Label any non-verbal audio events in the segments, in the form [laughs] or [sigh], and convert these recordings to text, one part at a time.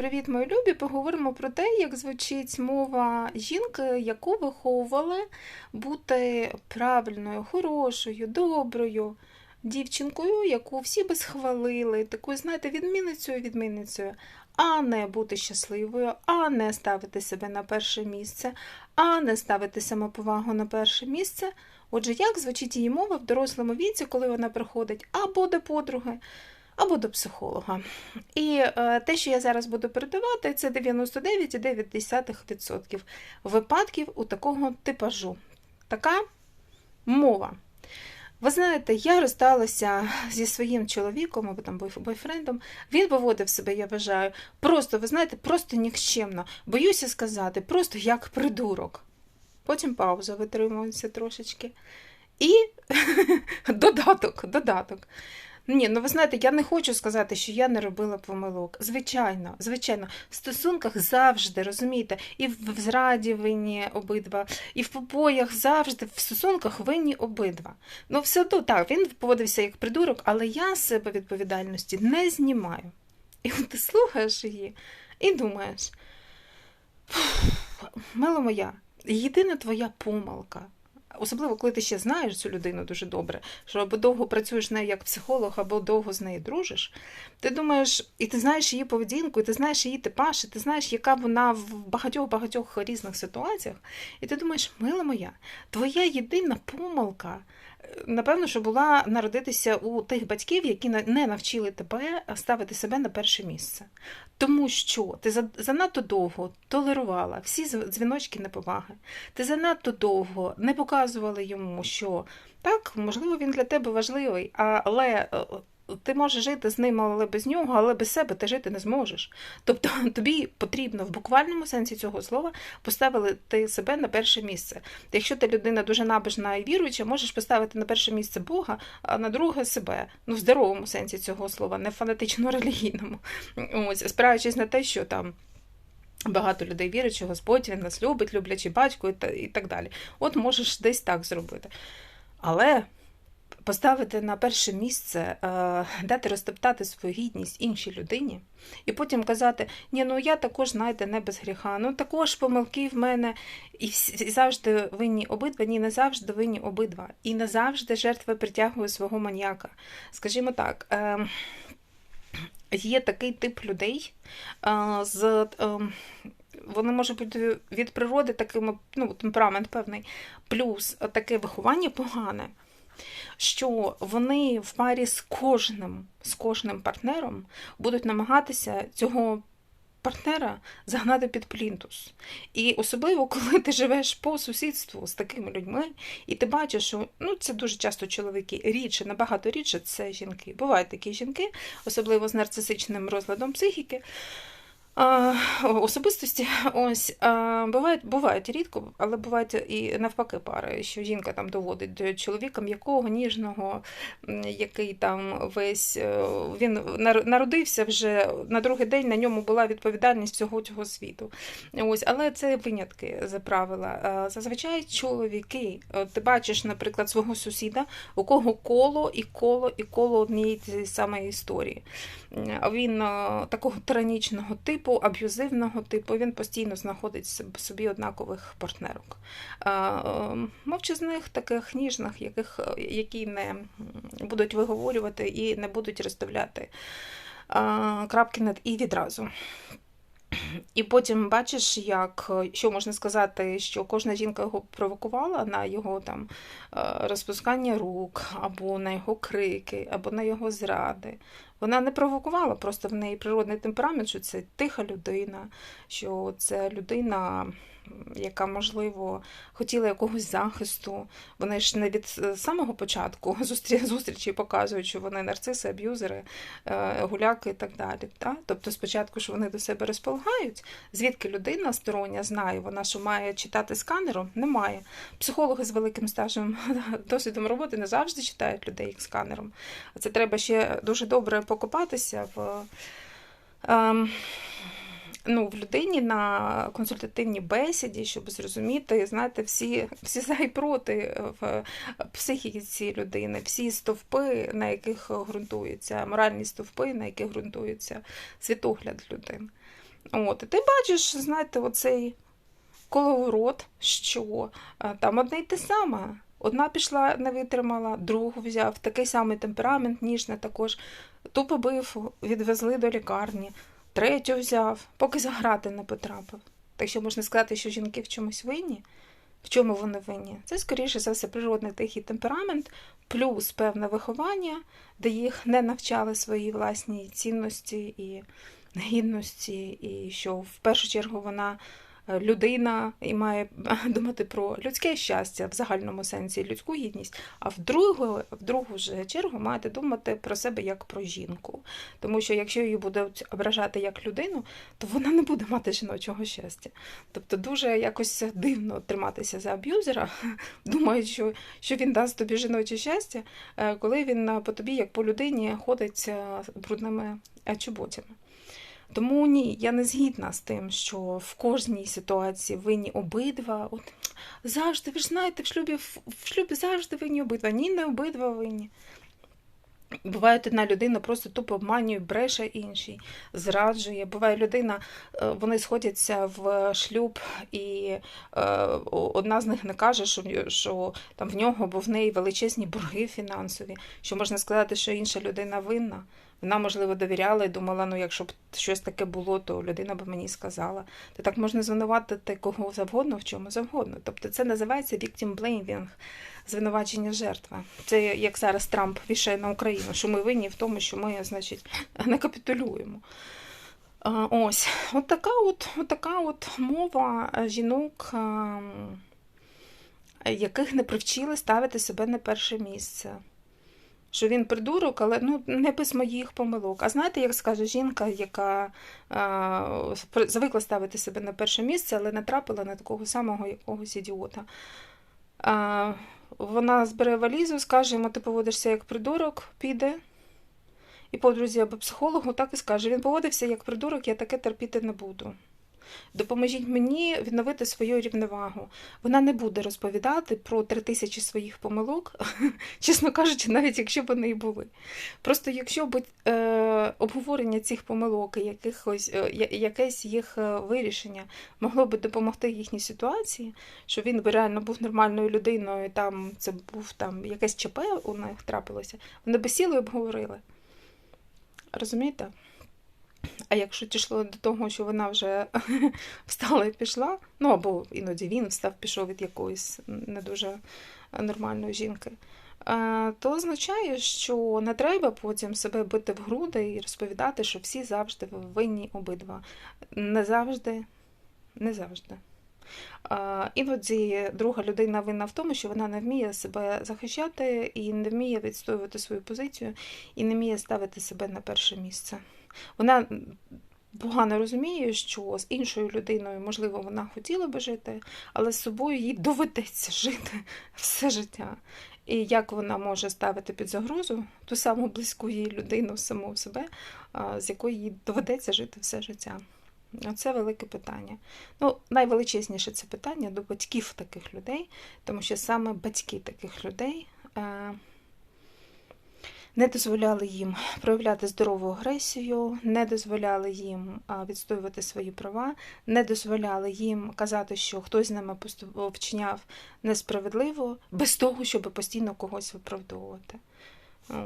Привіт, мої любі! Поговоримо про те, як звучить мова жінки, яку виховували бути правильною, хорошою, доброю дівчинкою, яку всі би схвалили, такою, знаєте, відмінницею, відмінницею, а не бути щасливою, а не ставити себе на перше місце, а не ставити самоповагу на перше місце. Отже, як звучить її мова в дорослому віці, коли вона приходить або до подруги, або до психолога. І е, те, що я зараз буду передавати, це 99,9% випадків у такого типажу. Така мова. Ви знаєте, я розсталася зі своїм чоловіком або там бойфрендом. Він поводив себе, я вважаю, просто, ви знаєте, просто нікчемно. Боюся сказати, просто як придурок. Потім пауза витримується трошечки. І [laughs] додаток, додаток. Ні, ну ви знаєте, я не хочу сказати, що я не робила помилок. Звичайно, звичайно, в стосунках завжди, розумієте, і в зраді винні обидва, і в побоях завжди в стосунках винні обидва. Ну, все одно так, він поводився як придурок, але я себе відповідальності не знімаю. І ти слухаєш її і думаєш, мила моя, єдина твоя помилка. Особливо, коли ти ще знаєш цю людину дуже добре, що або довго працюєш з нею як психолог, або довго з нею дружиш. Ти думаєш, і ти знаєш її поведінку, і ти знаєш її типаж, і ти знаєш, яка вона в багатьох-багатьох різних ситуаціях. І ти думаєш, мила моя, твоя єдина помилка напевно, що була народитися у тих батьків, які не навчили тебе ставити себе на перше місце. Тому що ти занадто довго толерувала всі дзвіночки неповаги. Ти занадто довго не показувала йому, що так, можливо, він для тебе важливий, але е, ти можеш жити з ним, але без нього, але без себе ти жити не зможеш. Тобто [laughs] тобі потрібно в буквальному сенсі цього слова поставити себе на перше місце. Якщо ти людина дуже набожна і віруюча, можеш поставити на перше місце Бога, а на друге себе. Ну, в здоровому сенсі цього слова, не фанатично [laughs] релігійному. Ось, спираючись на те, що там. Багато людей вірять, що Господь він нас любить, люблячий батько і так далі. От можеш десь так зробити. Але поставити на перше місце, е, дати розтоптати свою гідність іншій людині, і потім казати, ні, ну я також, знаєте, не без гріха, ну також помилки в мене, і завжди винні обидва, ні, не завжди винні обидва. І не завжди жертва притягує свого маніяка. Скажімо так. Е, Є такий тип людей е, з. Вони можуть бути від природи таким ну, темперамент певний, плюс таке виховання погане що вони в парі з кожним, з кожним партнером будуть намагатися цього. Партнера загнати під плінтус. І особливо, [laughs] коли ти живеш по сусідству з такими людьми, і ти бачиш, що ну, це дуже часто чоловіки, рідше, набагато рідше це жінки. Бувають такі жінки, особливо з нарцисичним розладом психіки, Особистості ось бувають бувають рідко, але бувають і навпаки пари, що жінка там доводить до чоловіка м'якого, ніжного, який там весь е, він народився вже на другий день. На ньому була відповідальність всього цього світу. Ось, але це винятки за правила. Зазвичай чоловіки, ти бачиш, наприклад, свого сусіда, у кого коло і коло і коло однієї самої історії. Він такого тиранічного типу типу, аб'юзивного типу, він постійно знаходить собі однакових партнерок. Мовчазних, таких ніжних, яких, які не будуть виговорювати і не будуть розставляти крапки над і відразу. І потім бачиш, як що можна сказати, що кожна жінка його провокувала на його там розпускання рук, або на його крики, або на його зради. Вона не провокувала, просто в неї природний темперамент, що це тиха людина, що це людина яка, можливо, хотіла якогось захисту. Вони ж не від е, самого початку [laughs] зустрічі показують, що вони нарциси, аб'юзери, е, гуляки і так далі. Так? Тобто, спочатку ж вони до себе розполагають, звідки людина стороння знає, вона що має читати сканером? Немає. Психологи з великим стажем [laughs] досвідом роботи не завжди читають людей як сканером. Це треба ще дуже добре покопатися в. Ем, ну, в людині на консультативній бесіді, щоб зрозуміти, знаєте, всі всі за і проти в психіці людини, всі стовпи, на яких ґрунтується, моральні стовпи, на яких ґрунтується світогляд людини. От, І ти бачиш, знаєте, оцей коловорот, що там одне й те саме. Одна пішла, не витримала, другу взяв, такий самий темперамент, ніжний також. Ту побив, відвезли до лікарні, третю взяв, поки заграти не потрапив. Так що можна сказати, що жінки в чомусь винні. В чому вони винні? Це, скоріше за все, природний тихий темперамент, плюс певне виховання, де їх не навчали свої власні цінності і гідності, і що в першу чергу вона людина і має думати про людське щастя в загальному сенсі, людську гідність, а в другу, в другу ж чергу маєте думати про себе як про жінку. Тому що якщо її будуть ображати як людину, то вона не буде мати жіночого щастя. Тобто дуже якось дивно триматися за аб'юзера, [laughs] думають, що, що він дасть тобі жіноче щастя, е, коли він по тобі, як по людині, ходить е, брудними чоботями. Тому ні, я не згідна з тим, що в кожній ситуації винні обидва. От Завжди, ви ж знаєте, в шлюбі в шлюбі завжди винні обидва. Ні, не обидва винні. Буває, одна людина просто тупо обманює, бреше інший, зраджує. Буває людина, е, вони сходяться в шлюб, і е, одна з них не каже, що що там в нього або в неї величезні борги фінансові, що можна сказати, що інша людина винна. Вона, можливо, довіряла і думала, ну якщо б щось таке було, то людина б мені сказала. То так можна звинуватити кого завгодно, в чому завгодно. Тобто це називається victim blaming, звинувачення жертви. Це як зараз Трамп вішає на Україну, що ми винні в тому, що ми, значить, не капітулюємо. Ось, от така от, от така от мова жінок, яких не привчили ставити себе на перше місце що він придурок, але ну, не без моїх помилок. А знаєте, як скаже жінка, яка а, звикла ставити себе на перше місце, але натрапила на такого самого якогось ідіота. А, Вона збере валізу, скаже йому, ти поводишся як придурок, піде. І подрузі або психологу так і скаже: він поводився як придурок, я таке терпіти не буду. Допоможіть мені відновити свою рівновагу. Вона не буде розповідати про три тисячі своїх помилок, [laughs] чесно кажучи, навіть якщо б вони і були. Просто якщо б е, обговорення цих помилок, якихось, е, якесь їх е, вирішення могло би допомогти їхній ситуації, що він би реально був нормальною людиною, там це був там якесь ЧП у них трапилося, вони би сіли і обговорили. Розумієте? А якщо дійшло до того, що вона вже [laughs] встала і пішла, ну або іноді він встав, пішов від якоїсь не дуже нормальної жінки, то означає, що не треба потім себе бити в груди і розповідати, що всі завжди винні обидва. Не завжди, не завжди. Іноді друга людина винна в тому, що вона не вміє себе захищати і не вміє відстоювати свою позицію, і не вміє ставити себе на перше місце. Вона погано розуміє, що з іншою людиною, можливо, вона хотіла би жити, але з собою їй доведеться жити [laughs] все життя. І як вона може ставити під загрозу ту саму близьку їй людину саму себе, з якою їй доведеться жити все життя. Це велике питання. Ну, Найвеличезніше це питання до батьків таких людей, тому що саме батьки таких людей е, не дозволяли їм проявляти здорову агресію, не дозволяли їм відстоювати свої права, не дозволяли їм казати, що хтось з ними вчиняв несправедливо, без того, щоб постійно когось виправдовувати.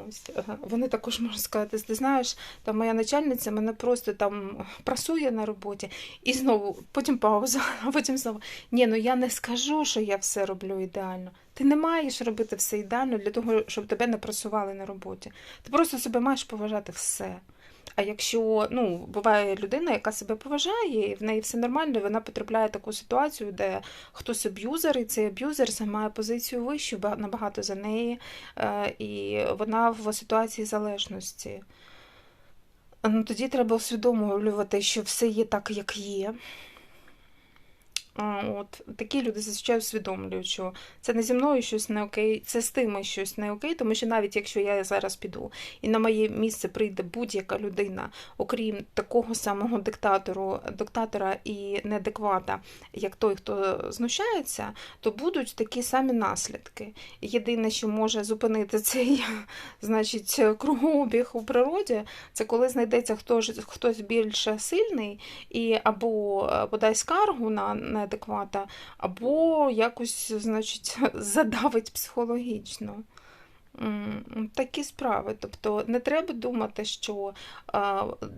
Ось, Вони також можуть сказати, ти знаєш, там моя начальниця мене просто там прасує на роботі, і знову потім пауза, [laughs] а потім знову. Ні, ну я не скажу, що я все роблю ідеально. Ти не маєш робити все ідеально для того, щоб тебе не прасували на роботі. Ти просто себе маєш поважати все. А якщо ну, буває людина, яка себе поважає, і в неї все нормально, вона потрапляє в таку ситуацію, де хтось аб'юзер, і цей аб'юзер займає позицію вищу набагато за неї, е, і вона в ситуації залежності. Ну, Тоді треба усвідомлювати, що все є так, як є. От такі люди зазвичай усвідомлюють, що це не зі мною щось не окей, це з тими щось не окей, тому що навіть якщо я зараз піду і на моє місце прийде будь-яка людина, окрім такого самого диктатору, диктатора і неадеквата, як той, хто знущається, то будуть такі самі наслідки. Єдине, що може зупинити цей, [laughs] значить, кругообіг у природі, це коли знайдеться хтось, хтось більш сильний і або подай скаргу на неадеквата, або якось, значить, [laughs] задавить психологічно. Такі справи. Тобто не треба думати, що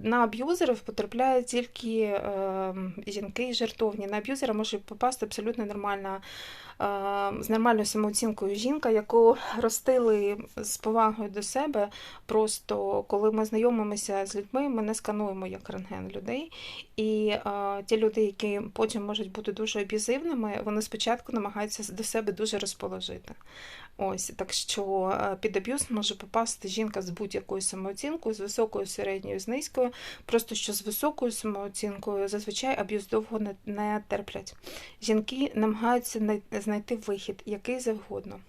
на аб'юзерів потрапляють тільки е, жінки і жертовні. На аб'юзера може попасти абсолютно нормальна, з нормальною самооцінкою жінка, яку ростили з повагою до себе. Просто коли ми знайомимося з людьми, ми не скануємо як рентген людей. І ті люди, які потім можуть бути дуже аб'юзивними, вони спочатку намагаються до себе дуже розположити. Ось так що під аб'юз може попасти жінка з будь-якою самооцінкою, з високою, середньою, з низькою. Просто що з високою самооцінкою зазвичай аб'юз довго не, терплять. Жінки намагаються знайти вихід, який завгодно.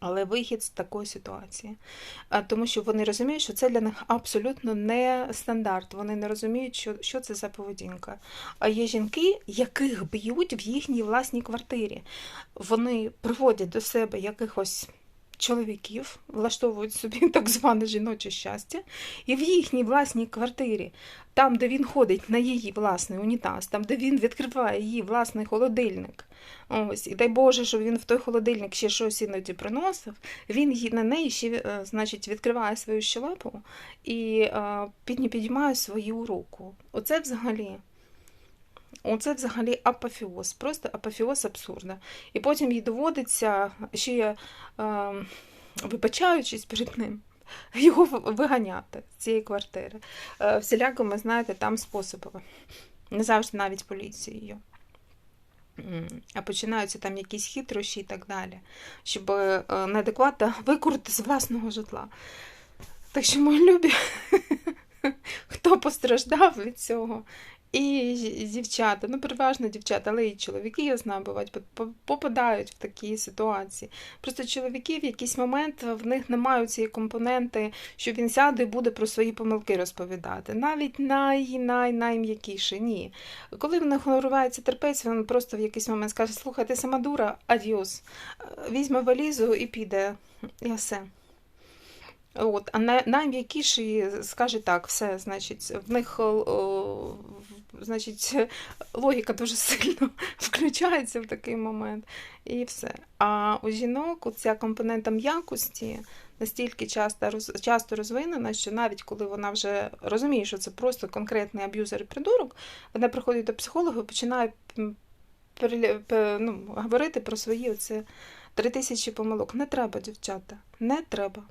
Але вихід з такої ситуації. Тому що вони розуміють, що це для них абсолютно не стандарт. Вони не розуміють, що, що це за поведінка. А є жінки, яких б'ють в їхній власній квартирі. Вони приводять до себе якихось чоловіків, влаштовують собі [laughs] так зване жіноче щастя, і в їхній власній квартирі, там, де він ходить на її власний унітаз, там, де він відкриває її власний холодильник. Ось, і дай Боже, щоб він в той холодильник ще щось іноді приносив. Він її на неї ще е, значить, відкриває свою щелепу і е, піднімає свою руку. Оце взагалі. Оце взагалі апофіоз, просто апофіоз абсурда. І потім їй доводиться ще, е, вибачаючись перед ним, його виганяти з цієї квартири. Е, всілякими, знаєте, там способами. Не завжди навіть поліцією. А починаються там якісь хитрощі і так далі, щоб е, неадекватно викурити з власного житла. Так що, мої любі, [laughs] хто постраждав від цього, і дівчата, ну переважно дівчата, але і чоловіки, я знаю, бувають, поп- поп- попадають в такі ситуації. Просто чоловіки в якийсь момент в них немає цієї компоненти, що він сяде і буде про свої помилки розповідати. Навіть най, най, найм'якіше, ні. Коли в них виривається терпець, він просто в якийсь момент скаже: слухай, ти сама дура, адіос. Візьме валізу і піде. І все. От, а най- найм'якіший скаже так, все, значить, в них о, значить, [laughs] логіка дуже сильно [laughs] включається в такий момент, і все. А у жінок ця компонента м'якості настільки часто, роз- часто розвинена, що навіть коли вона вже розуміє, що це просто конкретний аб'юзер і придурок, вона приходить до психолога і починає ну, говорити про свої оце три тисячі помилок. Не треба, дівчата, не треба.